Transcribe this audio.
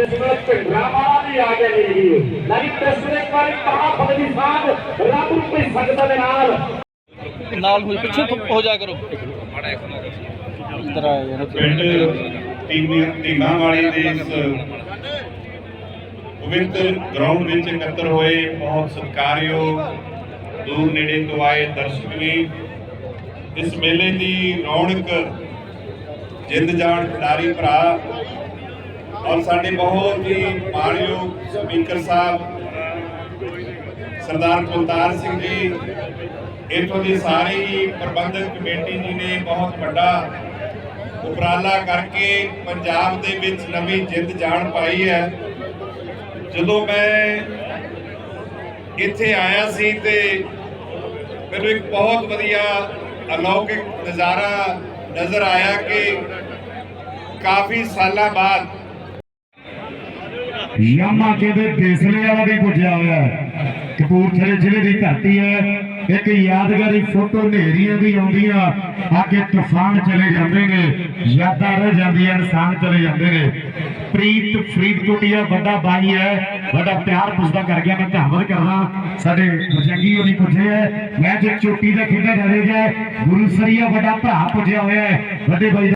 Pistol Bhindra ਵਾਲਾ ਵੀ ਆ ਗਿਆ ਜੀ। ਲਈ ਪਿਸਟਲ ਇੱਕ ਵਾਰੀ ਕਹਾ ਫਤਿਹ ਸਾਹਿਬ ਰੱਬ ਨੂੰ ਕੋਈ ਸੰਗਤ ਦੇ ਨਾਲ। ਨਾਲ ਹੋਈ ਪਿੱਛੇ ਤੋਂ ਹੋ ਜਾ ਕਰੋ। ਇਸ ਤਰ੍ਹਾਂ ਯਾਰ। ਪਿੰਡ ਟੀਮੀ ਟੀਮਾਂ ਵਾਲੀ ਦੇ ਇਸ ਪਵਿੱਤਰ ਗਰਾਊਂਡ ਵਿੱਚ ਇਕੱਤਰ ਹੋਏ ਬਹੁਤ ਸਤਿਕਾਰਯੋਗ ਦੂਰ ਨੇੜੇ ਤੋਂ ਆਏ ਦਰਸ਼ਕ ਵੀ। ਇਸ ਮੇਲੇ ਦੀ ਰੌਣਕ ਜਿੰਦ ਜਾਣ ਖਿਡਾਰੀ ਭਰਾ ਔਰ ਸਾਡੇ ਬਹੁਤ ਹੀ ਮਾਣਯੋਗ ਸਪੀਕਰ ਸਾਹਿਬ, ਸਰਦਾਰ ਕੁਲਤਾਰ ਸਿੰਘ ਜੀ, ਇੱਥੋਂ ਦੀ ਸਾਰੀ ਪ੍ਰਬੰਧਕ ਕਮੇਟੀ ਜੀ ਨੇ ਬਹੁਤ ਵੱਡਾ ਉਪਰਾਲਾ ਕਰਕੇ ਪੰਜਾਬ ਦੇ ਵਿੱਚ ਨਵੀਂ ਜਿੰਦ ਜਾਣ ਪਾਈ ਹੈ। ਜਦੋਂ ਮੈਂ ਇੱਥੇ ਆਇਆ ਸੀ ਤੇ ਮੈਨੂੰ ਇੱਕ ਬਹੁਤ ਵਧੀਆ ਅਲੌਕਿਕ ਨਜ਼ਾਰਾ ਨਜ਼ਰ ਆਇਆ ਕਿ ਕਾਫੀ ਸਾਲਾਂ ਬਾਅਦ ਯਾਮਾ ਕਹਿੰਦੇ ਦੇਸਲੇ ਵਾਲਾ ਵੀ ਪੁੱਜਿਆ ਹੋਇਆ ਕਪੂਰਥਲੇ ਜ਼ਿਲ੍ਹੇ ਦੀ ਧਰਤੀ ਹੈ। ਇੱਕ ਯਾਦਗਾਰੀ ਫੋਟੋ ਨੇਰੀਆਂ ਦੀ ਆਉਂਦੀਆਂ। ਅੱਗੇ ਤੂਫਾਨ ਚਲੇ ਜਾਂਦੇ ਨੇ। ਯਾਦਾਂ ਰਹਿ ਜਾਂਦੀਆਂ ਇਨਸਾਨ ਚਲੇ ਜਾਂਦੇ ਨੇ। ਪ੍ਰੀਤ ਫਰੀਦਕੋਟੀਆ ਵੱਡਾ ਬਾਈ ਹੈ। ਵੱਡਾ ਪਿਆਰ ਪੁੱਛਦਾ ਕਰ ਗਿਆ, ਮੈਂ ਧੰਨਵਾਦ ਕਰਦਾ। ਸਾਡੇ ਬਜੰਗੀ ਹੋਣੀ ਪੁੱਜੇ ਹੈ। ਮੈਂ ਜੇ ਚੋਟੀ ਦਾ ਖੇਡਾ ਡਰੇ ਗਿਆ ਗੁਰੂ ਸਰੀਆ ਵੱਡਾ ਭਰਾ ਪੁੱਜਿਆ ਹੋਇਆ ਹੈ। ਵੱਡੇ ਬਾਈ